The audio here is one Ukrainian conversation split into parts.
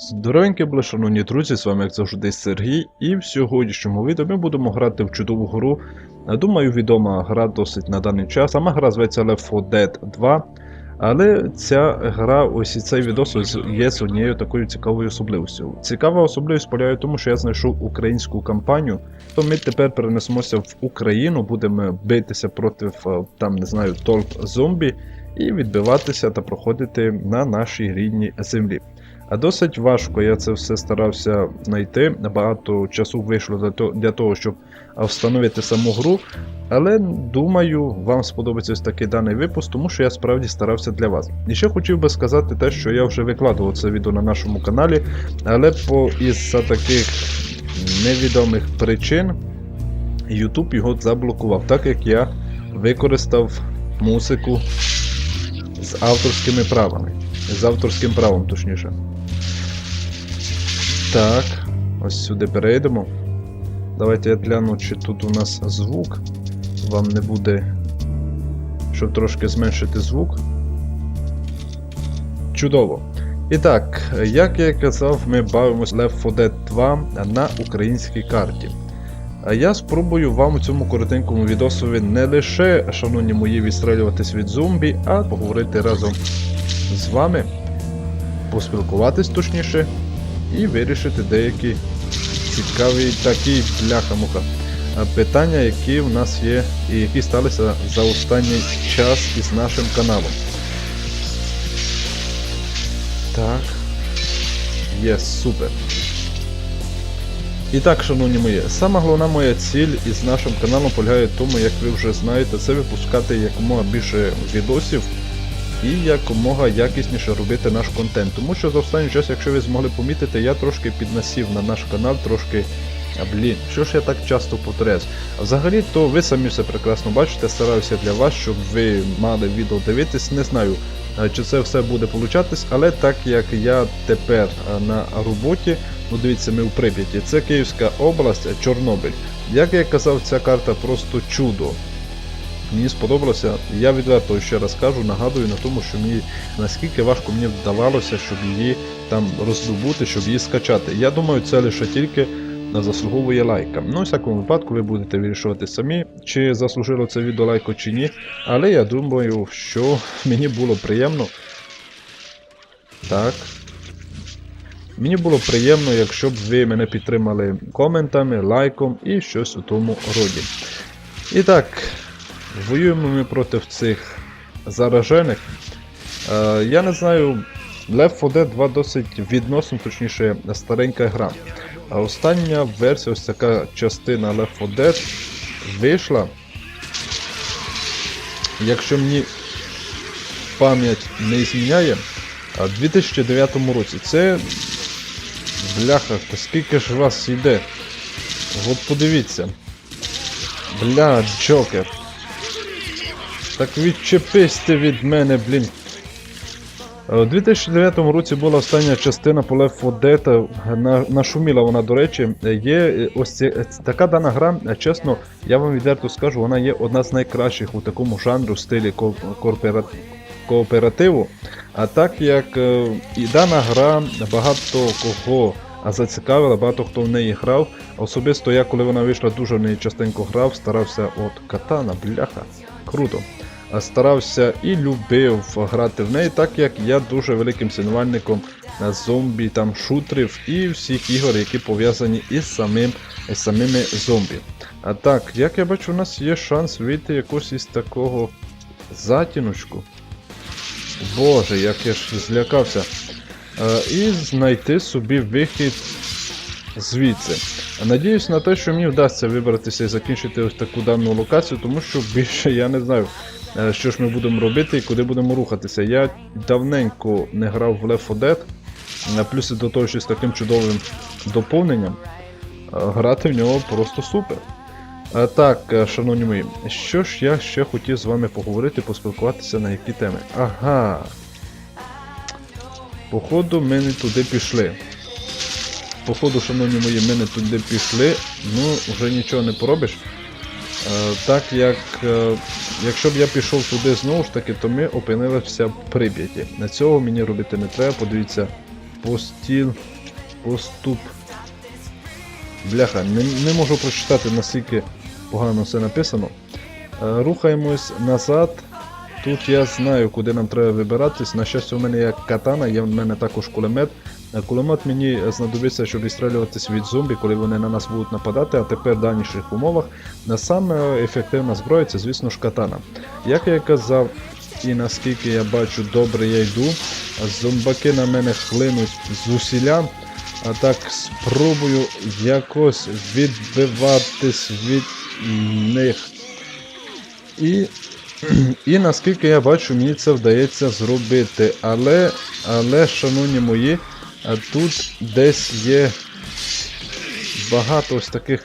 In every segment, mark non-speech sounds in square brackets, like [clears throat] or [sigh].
Здоровенькі були, шановні друзі, з вами як завжди Сергій, і в сьогоднішньому відео ми будемо грати в чудову гру. Е, Думаю, відома гра досить на даний час. Сама гра зветься Left 4 Dead 2. Але ця гра, ось і цей відос є з однією такою цікавою особливістю. Цікава особливість полягає в тому, що я знайшов українську кампанію, то ми тепер перенесемося в Україну, будемо битися проти е, там, не знаю, толп зомбі і відбиватися та проходити на нашій рідній землі. Досить важко я це все старався знайти. Багато часу вийшло для того, щоб встановити саму гру. Але думаю, вам сподобається ось такий даний випуск, тому що я справді старався для вас. І ще хотів би сказати те, що я вже викладував це відео на нашому каналі, але по із-за таких невідомих причин YouTube його заблокував, так як я використав музику з авторськими правами. З авторським правом, точніше. Так, ось сюди перейдемо. Давайте я гляну, чи тут у нас звук. Вам не буде. Щоб трошки зменшити звук. Чудово. І так, як я казав, ми бавимось Left 4 Dead 2 на українській карті. А я спробую вам у цьому коротенькому відосові не лише, шановні мої, відстрелюватись від зомбі, а поговорити разом з вами, поспілкуватись точніше, і вирішити деякі цікаві такі бляха-муха питання, які в нас є і які сталися за останній час із нашим каналом. Так. Є, супер. І так, шановні мої, сама головна моя ціль із нашим каналом полягає в тому, як ви вже знаєте, це випускати якомога більше відосів і якомога якісніше робити наш контент. Тому що за останній час, якщо ви змогли помітити, я трошки піднасів на наш канал, трошки. А блін, що ж я так часто повторяюсь? А взагалі, то ви самі все прекрасно бачите, стараюся для вас, щоб ви мали відео дивитись. Не знаю, чи це все буде получатись, але так як я тепер на роботі, ну дивіться, ми в Прип'яті, це Київська область, Чорнобиль. Як я казав, ця карта просто чудо. Мені сподобалося, я відверто ще раз кажу, нагадую на тому, що мені наскільки важко мені вдавалося, щоб її там роздобути, щоб її скачати. Я думаю, це лише тільки заслуговує лайка. Ну, у всякому випадку, ви будете вирішувати самі, чи заслужило це відео лайку чи ні. Але я думаю, що мені було приємно. Так. Мені було приємно, якщо б ви мене підтримали коментами, лайком і щось у тому роді. І так, воюємо ми проти цих заражених. Е, я не знаю, Left 4 Dead 2 досить відносно, точніше, старенька гра. А остання версія, ось така частина Left 4 Dead вийшла. Якщо мені пам'ять не зміняє, в 2009 році. Це. Бляха, та скільки ж вас йде? От подивіться. Бля, Джокер. Так відчепись ти від мене, блін. Е, У 2009 році була остання частина по Left 4 Dead, е, на- нашуміла вона, до речі. Е, Є ось ці, така дана гра, чесно, я вам відверто скажу, вона є одна з найкращих у такому жанру стилі кооперативу. А так як і дана гра багато кого зацікавила, багато хто в неї грав. Особисто я, коли вона вийшла, дуже в неї частенько грав, старався от катана, бляха. Круто. Старався і любив грати в неї, так як я дуже великим цінувальником зомбі, там шутерів і всіх ігор, які пов'язані із самим, самими зомбі. А так, як я бачу, у нас є шанс вийти якось із такого затіночку. Боже, як я ж злякався. Е, і знайти собі вихід звідси. Надіюсь на те, що мені вдасться вибратися і закінчити ось таку дану локацію, тому що більше я не знаю, що ж ми будемо робити і куди будемо рухатися. Я давненько не грав в Left 4 Dead, е, плюс до того, що з таким чудовим доповненням. е, Грати в нього просто супер. Так, е, шановні мої, що ж я ще хотів з вами поговорити, поспілкуватися на які теми. Ага. Походу, ми не туди пішли. Походу, шановні мої, ми не туди пішли, ну вже нічого не поробиш. Е, так як е, якщо б я пішов туди знову ж таки, то ми опинилися в Прип'яті. На цього мені робити не треба. Подивіться, постіл, поступ. Бляха, не, не можу прочитати наскільки погано все написано. Е, Рухаємось назад. Тут я знаю, куди нам треба вибиратись. На щастя, у мене є катана, є в мене також кулемет. Е, Кулемет мені знадобиться, щоб відстрілюватись від зомбі, коли вони на нас будуть нападати, а тепер в даніших умовах. Саме ефективна зброя це, звісно ж, катана. Як я казав, і наскільки я бачу, добре я йду. Зомбаки на мене хлинуть з усіля. А так спробую якось відбиватись від них. І, [clears throat] і наскільки я бачу, мені це вдається зробити. Але, але, шановні мої, а тут десь є багато ось таких.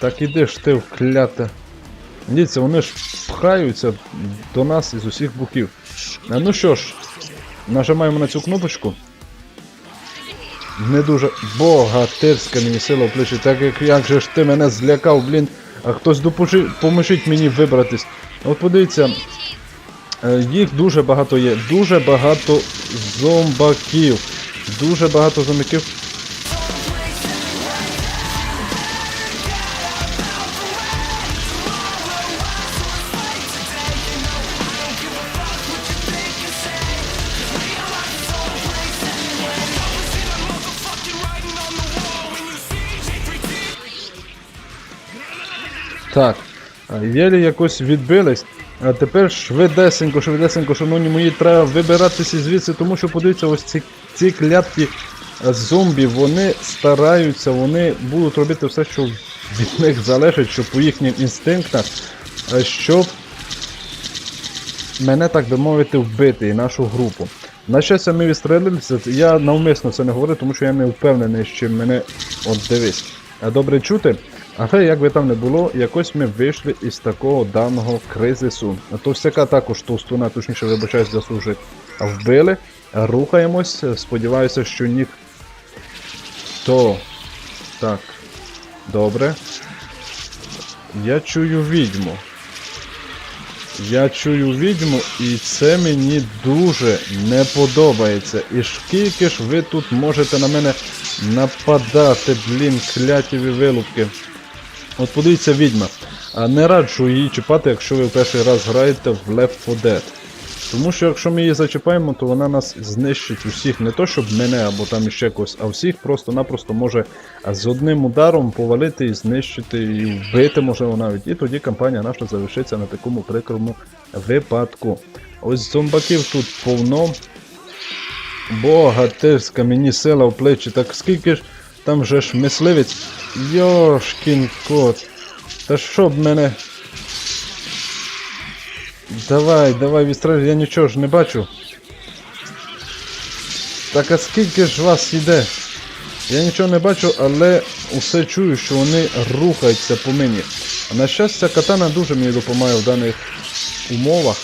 Так іди ж ти вкляте. Дивіться, вони ж пхаються до нас із усіх боків. Ну що ж, нажимаємо на цю кнопочку. Не дуже богатирська мені сила в плечі, так як як же ж ти мене злякав, блін. А хтось допоможе, поможіть мені вибратись. От подивіться, їх дуже багато є. Дуже багато зомбаків. Дуже багато зомбаків. Так. Єлі якось відбились. А тепер швидесенько, швидесенько, шановні мої, треба вибиратися звідси, тому що подивіться, ось ці, ці кляткі е, зомбі, вони стараються, вони будуть робити все, що від них залежить, щоб по їхнім інстинктах, е, щоб мене, так би мовити, вбити і нашу групу. На щастя, ми відстрелилися. Я навмисно це не говорю, тому що я не впевнений, що мене от дивись. Добре чути. Але як би там не було, якось ми вийшли із такого даного кризису. Товстяка також товстуна, точніше вибачаюсь за служить, вбили. Рухаємось. Сподіваюся, що ніхто. Так. Добре. Я чую відьму. Я чую відьму, і це мені дуже не подобається. І скільки ж ви тут можете на мене нападати, блін, клятіві вилупки. От подивіться відьма. Не раджу її чіпати, якщо ви перший раз граєте в Left 4 Dead. Тому що якщо ми її зачіпаємо, то вона нас знищить усіх, не то щоб мене або там іще когось, а всіх просто-напросто може з одним ударом повалити і знищити, і вбити можливо навіть. І тоді кампанія наша завершиться на такому прикрому випадку. Ось зомбаків тут повно. Богатирська мені сила в плечі, так скільки ж там же ж мисливець. Йошкін кот. Та щоб мене. Давай, давай, відстрелюй, я нічого ж не бачу. Так а скільки ж вас йде? Я нічого не бачу, але усе чую, що вони рухаються по мені. А на щастя, катана дуже мені допомагає в даних умовах.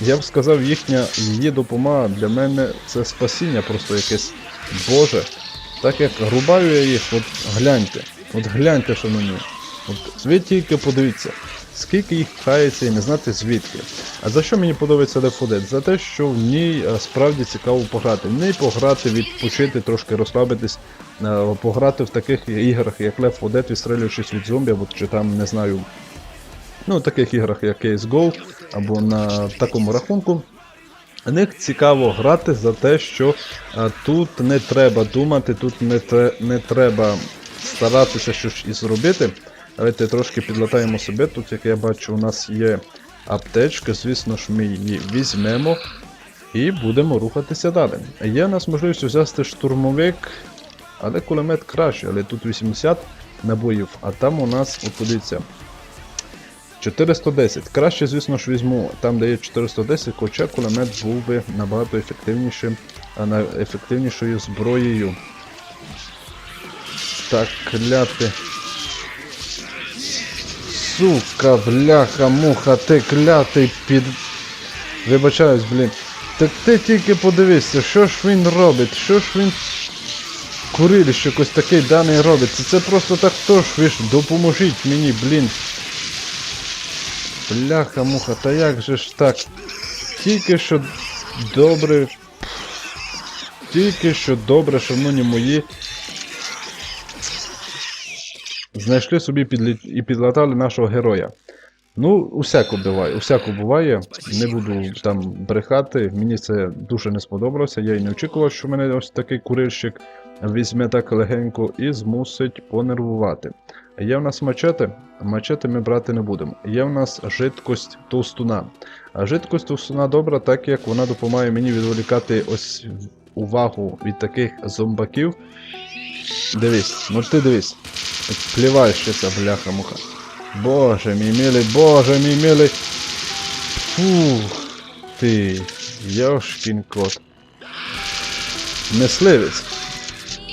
Я б сказав, їхня її допомога для мене це спасіння просто якесь Боже. Так як рубаю я їх, от гляньте. От гляньте, що мені. От ви тільки подивіться, скільки їх пхається і не знати звідки. А за що мені подобається 4 За те, що в ній е, справді цікаво пограти. В ній пограти, відпочити, трошки розслабитись, е, пограти в таких іграх, як Left 4 Dead, відстрелюючись від зомбі, або чи там, не знаю, ну, в таких іграх, як CSGO, або на такому рахунку. В них цікаво грати за те, що а, тут не треба думати, тут не, тре, не треба старатися щось і зробити. Давайте трошки підлатаємо себе. Тут, як я бачу, у нас є аптечка, звісно ж, ми її візьмемо і будемо рухатися далі. Є у нас можливість взяти штурмовик, але кулемет краще, але тут 80 набоїв, а там у нас, от подивіться, 410. Краще, звісно ж, візьму там, де є 410, хоча кулемет був би набагато ефективнішим, ефективнішою зброєю. Так, кляти. Сука, бляха, муха, ти клятий під. Вибачаюсь, блін. Так ти тільки подивися, що ж він робить, що ж він. Курилище якось такий даний робить. Це, просто так хто ж ви ж допоможіть мені, блін. Бляха, муха, та як же ж так? Тільки що добре. Тільки що добре, шановні мої. Знайшли собі підлі... і підлатали нашого героя. Ну, усяко буває, усяко буває. Не буду там брехати. Мені це дуже не сподобалося. Я і не очікував, що мене ось такий курильщик візьме так легенько і змусить понервувати. Є в нас мачете, мачете ми брати не будемо. Є в нас жидкость товстуна. А жидкость товстуна добра, так як вона допомагає мені відволікати ось увагу від таких зомбаків. Дивись, ну ти дивись. Пліваєшся, бляха-муха. Боже мій милий, боже мій милий. Фух ти, йошкін кот. Мисливець.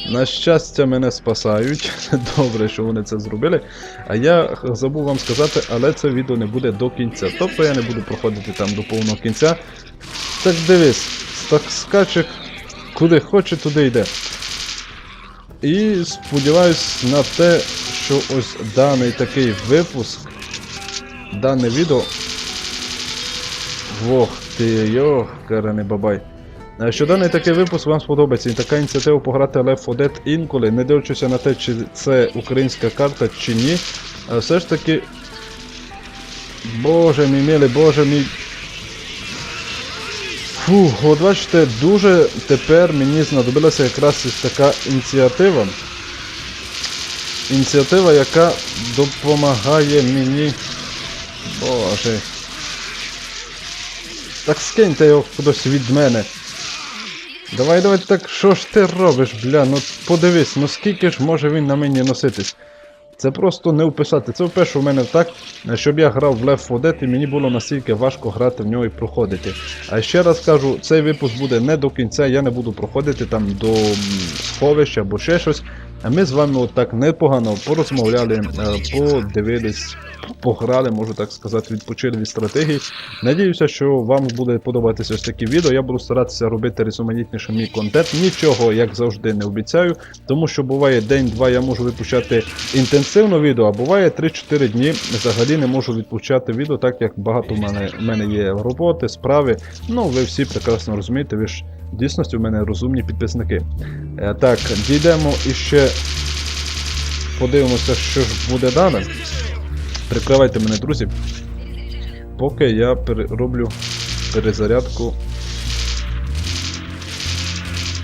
На щастя, мене спасають. [laughs] Добре, що вони це зробили. А я забув вам сказати, але це відео не буде до кінця. Тобто я не буду проходити там до повного кінця. Так дивись, так скаче куди хоче, туди йде. І сподіваюсь на те, що ось даний такий випуск, дане відео. Вох ти, йох, караний бабай. Е, Що даний такий випуск вам сподобається і така ініціатива пограти Left 4 Dead інколи, не дивлячись на те, чи це українська карта, чи ні. е, Все ж таки. Боже мій милий, боже мій. Фух, от бачите, дуже тепер мені знадобилася якраз ось така ініціатива. Ініціатива, яка допомагає мені. Боже. Так скиньте його кудись від мене. Давай, давай так, що ж ти робиш, бля? Ну подивись, ну скільки ж може він на мені носитись. Це просто не вписати. Це вперше в мене так, щоб я грав в Left 4 Dead і мені було настільки важко грати в нього і проходити. А ще раз кажу, цей випуск буде не до кінця, я не буду проходити там до сховища або ще щось. А ми з вами отак непогано порозмовляли, е, подивились, пограли, можу так сказати, відпочили від стратегії. Надіюся, що вам буде подобатися ось такі відео. Я буду старатися робити різноманітніше мій контент. Нічого, як завжди, не обіцяю, тому що буває день-два я можу випущати інтенсивно відео, а буває 3-4 дні взагалі не можу відпущати відео, так як багато в мене, в мене є роботи, справи. Ну, ви всі прекрасно розумієте, ви ж в дійсності в мене розумні підписники. Е, так, дійдемо і ще подивимося, що ж буде далі. Прикривайте мене, друзі. Поки я роблю перезарядку.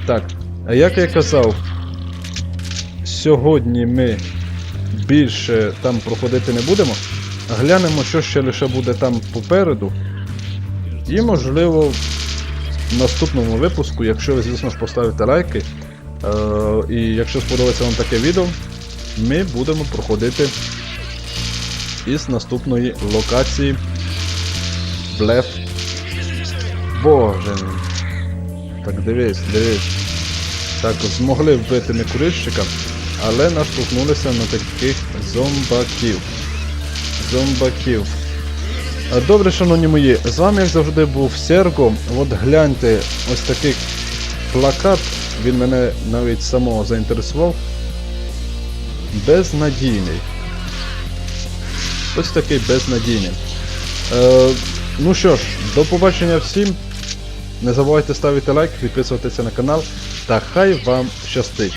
Так, а як я казав, сьогодні ми більше там проходити не будемо. Глянемо, що ще лише буде там попереду. І, можливо, в наступному випуску, якщо ви, звісно ж, поставите лайки, е- і якщо сподобається вам таке відео, ми будемо проходити із наступної локації Блеф. Боже. Так дивись, дивись. Так, змогли вбити ми курильщика, але наштовхнулися на таких зомбаків. Зомбаків. А, Добре, шановні мої, з вами як завжди був Серго. От гляньте, ось такий плакат, він мене навіть самого заінтересував. Безнадійний. Ось такий безнадійний. Е, ну що ж, до побачення всім. Не забувайте ставити лайк, підписуватися на канал. Та хай вам щастить.